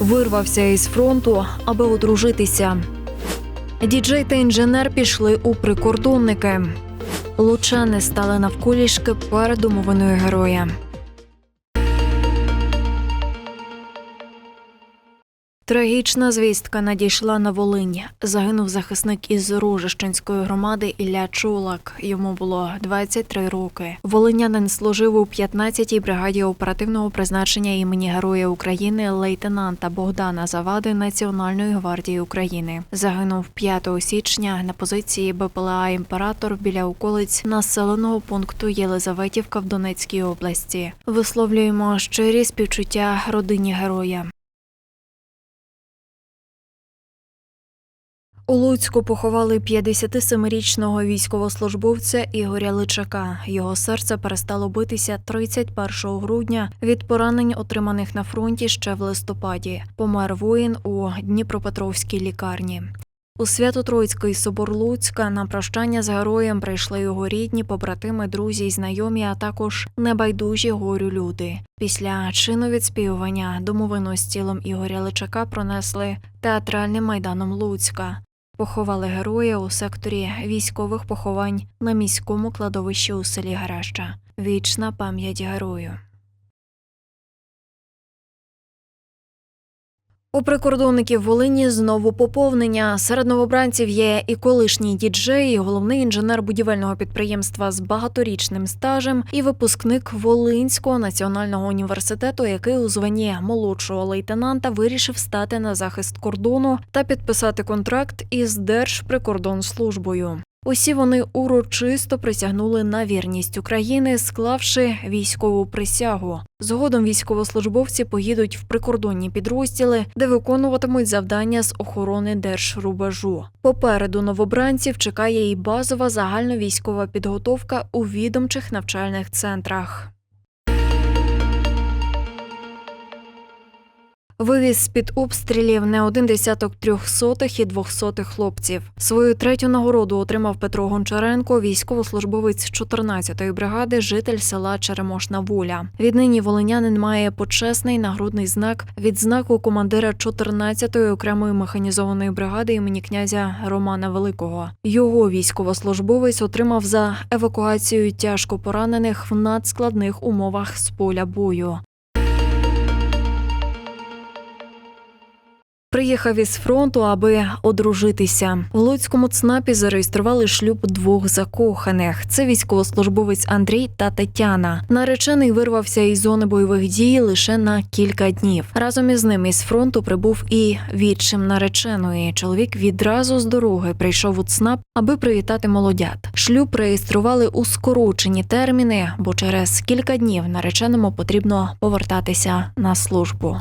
Вирвався із фронту, аби одружитися. Діджей та інженер пішли у прикордонники. Лучани стали навколішки перед умовиною героя. Трагічна звістка надійшла на Волинь. Загинув захисник із Рожищенської громади Ілля Чулак. Йому було 23 роки. Волинянин служив у 15-й бригаді оперативного призначення імені Героя України лейтенанта Богдана Завади Національної гвардії України. Загинув 5 січня на позиції БПЛА Імператор біля околиць населеного пункту Єлизаветівка в Донецькій області. Висловлюємо щирі співчуття родині героя. У Луцьку поховали 57-річного військовослужбовця Ігоря Личака. Його серце перестало битися 31 грудня від поранень, отриманих на фронті ще в листопаді. Помер воїн у Дніпропетровській лікарні. У Свято-Троїцький собор Луцька на прощання з героєм прийшли його рідні, побратими, друзі й знайомі, а також небайдужі горю люди. Після чину відспівування домовину з тілом Ігоря Личака пронесли театральним майданом Луцька. Поховали героя у секторі військових поховань на міському кладовищі у селі Гараща. Вічна пам'ять герою. У прикордонників Волині знову поповнення. Серед новобранців є і колишній діджей, і головний інженер будівельного підприємства з багаторічним стажем, і випускник Волинського національного університету, який у званні молодшого лейтенанта вирішив стати на захист кордону та підписати контракт із Держприкордонслужбою. Усі вони урочисто присягнули на вірність України, склавши військову присягу. Згодом військовослужбовці поїдуть в прикордонні підрозділи, де виконуватимуть завдання з охорони держрубежу. Попереду новобранців чекає і базова загальновійськова підготовка у відомчих навчальних центрах. Вивіз з-під обстрілів не один десяток трьохсотих і двохсотих хлопців. Свою третю нагороду отримав Петро Гончаренко, військовослужбовець 14-ї бригади, житель села Черемошна Воля. Віднині волинянин має почесний нагрудний знак від знаку командира 14-ї окремої механізованої бригади імені князя Романа Великого. Його військовослужбовець отримав за евакуацію тяжко поранених в надскладних умовах з поля бою. Приїхав із фронту, аби одружитися. В Луцькому ЦНАПі зареєстрували шлюб двох закоханих. Це військовослужбовець Андрій та Тетяна. Наречений вирвався із зони бойових дій лише на кілька днів. Разом із ним із фронту прибув і відчим нареченої. Чоловік відразу з дороги прийшов у ЦНАП, аби привітати молодят. Шлюб реєстрували у скорочені терміни, бо через кілька днів нареченому потрібно повертатися на службу.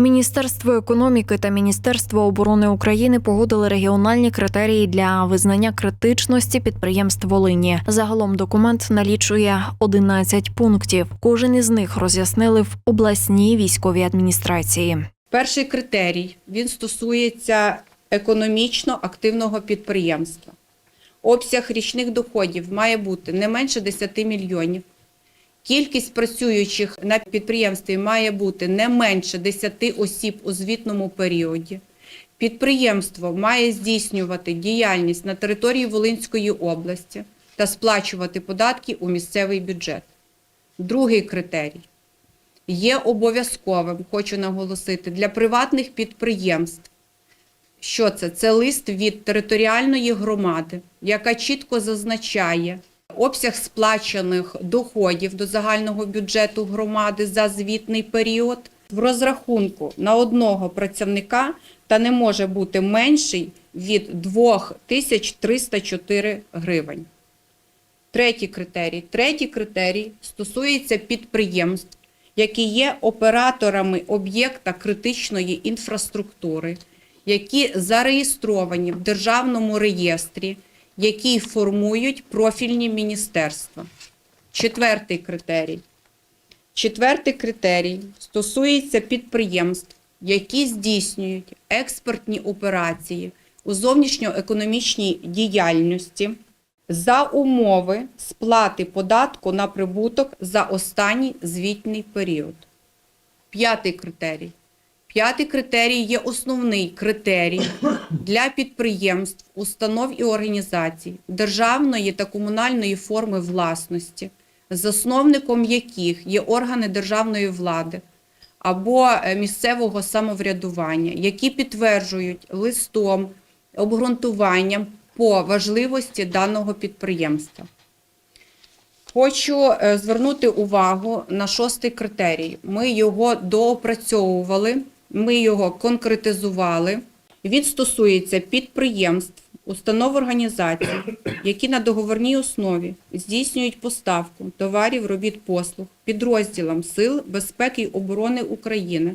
Міністерство економіки та Міністерство оборони України погодили регіональні критерії для визнання критичності підприємств Волині. Загалом документ налічує 11 пунктів. Кожен із них роз'яснили в обласній військовій адміністрації. Перший критерій він стосується економічно активного підприємства. Обсяг річних доходів має бути не менше 10 мільйонів. Кількість працюючих на підприємстві має бути не менше 10 осіб у звітному періоді. Підприємство має здійснювати діяльність на території Волинської області та сплачувати податки у місцевий бюджет. Другий критерій є обов'язковим, хочу наголосити, для приватних підприємств. Що це? Це лист від територіальної громади, яка чітко зазначає обсяг сплачених доходів до загального бюджету громади за звітний період в розрахунку на одного працівника та не може бути менший від 2304 гривень. Третій критерій. Третій критерій стосується підприємств, які є операторами об'єкта критичної інфраструктури, які зареєстровані в державному реєстрі, які формують профільні міністерства. Четвертий критерій. Четвертий критерій стосується підприємств, які здійснюють експортні операції у зовнішньоекономічній діяльності за умови сплати податку на прибуток за останній звітний період. П'ятий критерій. П'ятий критерій є основний критерій для підприємств, установ і організацій державної та комунальної форми власності, засновником яких є органи державної влади або е, місцевого самоврядування, які підтверджують листом, обґрунтуванням по важливості даного підприємства. Хочу е, звернути увагу на шостий критерій. Ми його доопрацьовували, ми його конкретизували. Він стосується підприємств, установ організацій, які на договорній основі здійснюють поставку товарів, робіт, послуг підрозділам Сил безпеки й оборони України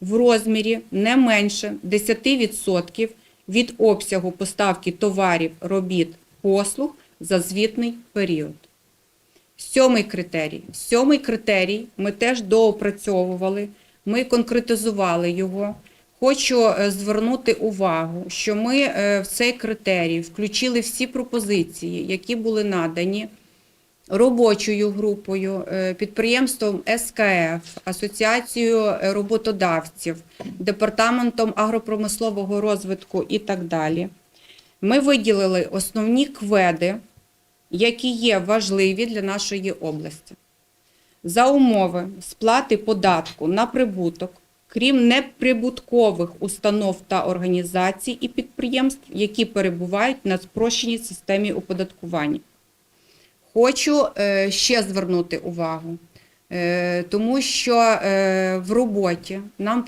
в розмірі не менше 10% від обсягу поставки товарів, робіт, послуг за звітний період. Сьомий критерій. Сьомий критерій ми теж доопрацьовували, ми конкретизували його. Хочу е, звернути увагу, що ми е, в цей критерій включили всі пропозиції, які були надані робочою групою, е, підприємством СКФ, Асоціацією роботодавців, департаментом агропромислового розвитку і так далі. Ми виділили основні кведи, які є важливі для нашої області. За умови сплати податку на прибуток, крім неприбуткових установ та організацій і підприємств, які перебувають на спрощеній системі оподаткування. Хочу е, ще звернути увагу, е, тому що е, в роботі нам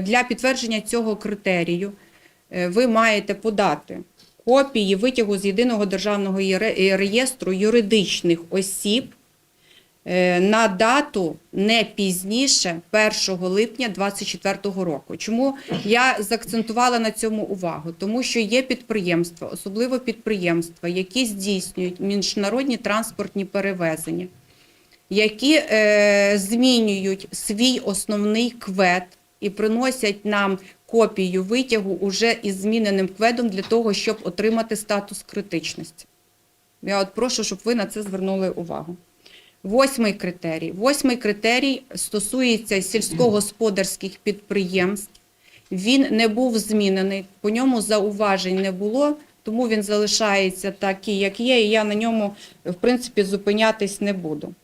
для підтвердження цього критерію ви маєте подати копії витягу з єдиного державного реєстру юридичних осіб на дату не пізніше 1 липня 2024 року. Чому я заакцентувала на цьому увагу? Тому що є підприємства, особливо підприємства, які здійснюють міжнародні транспортні перевезення, які е, змінюють свій основний квед і приносять нам копію витягу уже із зміненим кведом для того, щоб отримати статус критичності. Я от прошу, щоб ви на це звернули увагу. Восьмий критерій. Восьмий критерій стосується сільськогосподарських підприємств. Він не був змінений, по ньому зауважень не було, тому він залишається такий, як є, і я на ньому, в принципі, зупинятись не буду.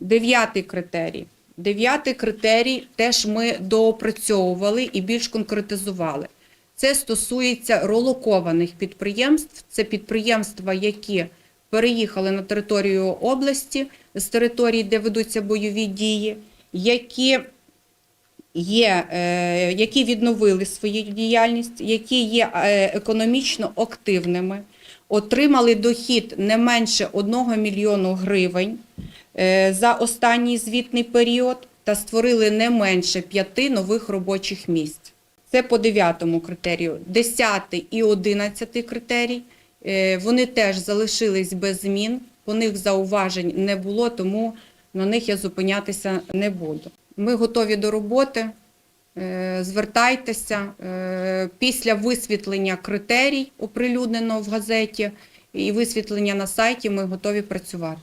Дев'ятий критерій. Дев'ятий критерій теж ми доопрацьовували і більш конкретизували. Це стосується релокованих підприємств. Це підприємства, які переїхали на територію області з території, де ведуться бойові дії, які є, е, які відновили свою діяльність, які є е, економічно активними, отримали дохід не менше 1 мільйону гривень е, за останній звітний період та створили не менше п'яти нових робочих місць. Це по дев'ятому критерію. Десятий і одинадцятий критерій. Е, Вони теж залишились без змін. По них зауважень не було, тому на них я зупинятися не буду. Ми готові до роботи. Е, Звертайтеся Е, після висвітлення критерій, оприлюдненого в газеті, і висвітлення на сайті. Ми готові працювати.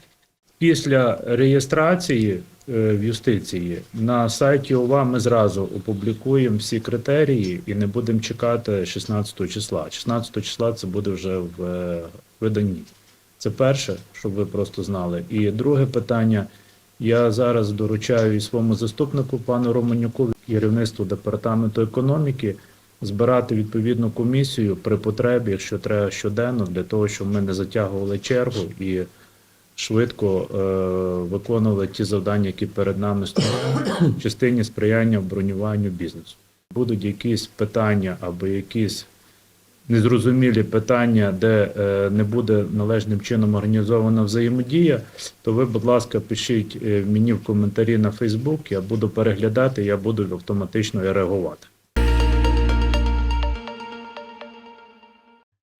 Після реєстрації е, в юстиції на сайті ОВА ми зразу опублікуємо всі критерії і не будемо чекати 16 числа. 16 числа це буде вже в е, виданні. Це перше, щоб ви просто знали. І друге питання. Я зараз доручаю і своєму заступнику пану Романюку, керівництву департаменту економіки, збирати відповідну комісію при потребі, якщо треба щоденно, для того, щоб ми не затягували чергу і швидко е, виконували ті завдання, які перед нами стоять в частині сприяння бронюванню бізнесу. Будуть якісь питання або якісь незрозумілі питання, де е, не буде належним чином організована взаємодія, то ви, будь ласка, пишіть е, мені в коментарі на Фейсбук, я буду переглядати, я буду автоматично реагувати.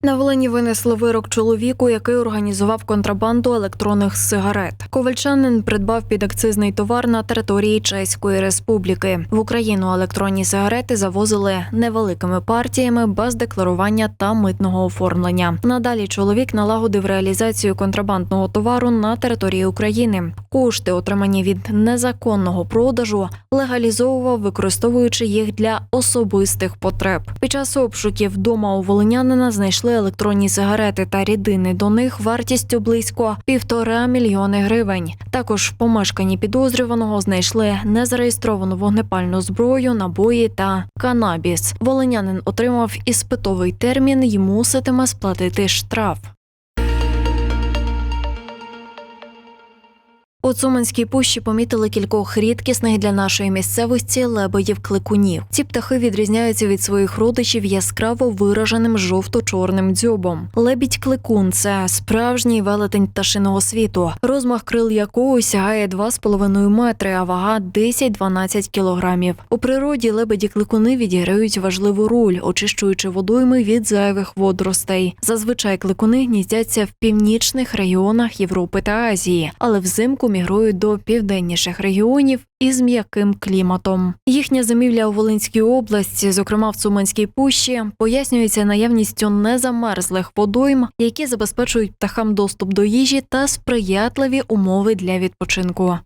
На Волині винесли вирок чоловіку, який організував контрабанду електронних сигарет. Ковальчанин придбав підакцизний товар на території Чеської Республіки. В Україну електронні сигарети завозили невеликими партіями без декларування та митного оформлення. Надалі чоловік налагодив реалізацію контрабандного товару на території України. Кошти, отримані від незаконного продажу, легалізовував, використовуючи їх для особистих потреб. Під час обшуків вдома у волинянина знайшли електронні сигарети та рідини до них вартістю близько півтора мільйони гривень. Також в помешканні підозрюваного знайшли незареєстровану вогнепальну зброю, набої та канабіс. Волинянин отримав іспитовий термін і муситиме сплатити штраф. У Цуманській пущі помітили кількох рідкісних для нашої місцевості лебедів-кликунів. Ці птахи відрізняються від своїх родичів яскраво вираженим жовто-чорним дзьобом. Лебідь-кликун це справжній велетень пташиного світу, розмах крил якого сягає 2,5 метри, а вага 10-12 кілограмів. У природі лебеді-кликуни відіграють важливу роль, очищуючи водойми від зайвих водоростей. Зазвичай кликуни гніздяться в північних регіонах Європи та Азії, але взимку мігрують до південніших регіонів із м'яким кліматом. Їхня зимівля у Волинській області, зокрема в Цуманській пущі, пояснюється наявністю незамерзлих водойм, які забезпечують птахам доступ до їжі та сприятливі умови для відпочинку.